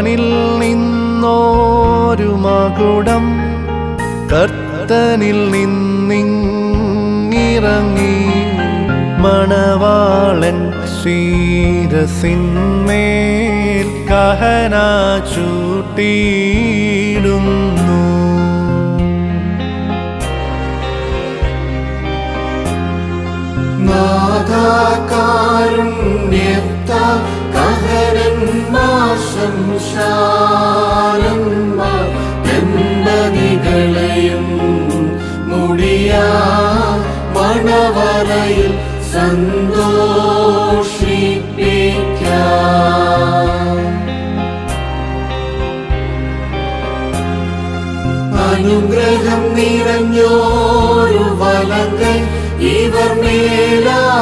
വാനിൽ നിന്നോരു മകുടം. കർത്തനിൽ നിന്നിറങ്ങി മണവാളൻ ശീരസിന്മേൽ കഹന ചൂട്ടിയിടുന്നു ദമ്പതികളെയും മുടിയാ മണവറയിൽ അനുഗ്രഹം നിറഞ്ഞോരു വലങ്ങൾ ഇവർ മേലാവസിപ്പേ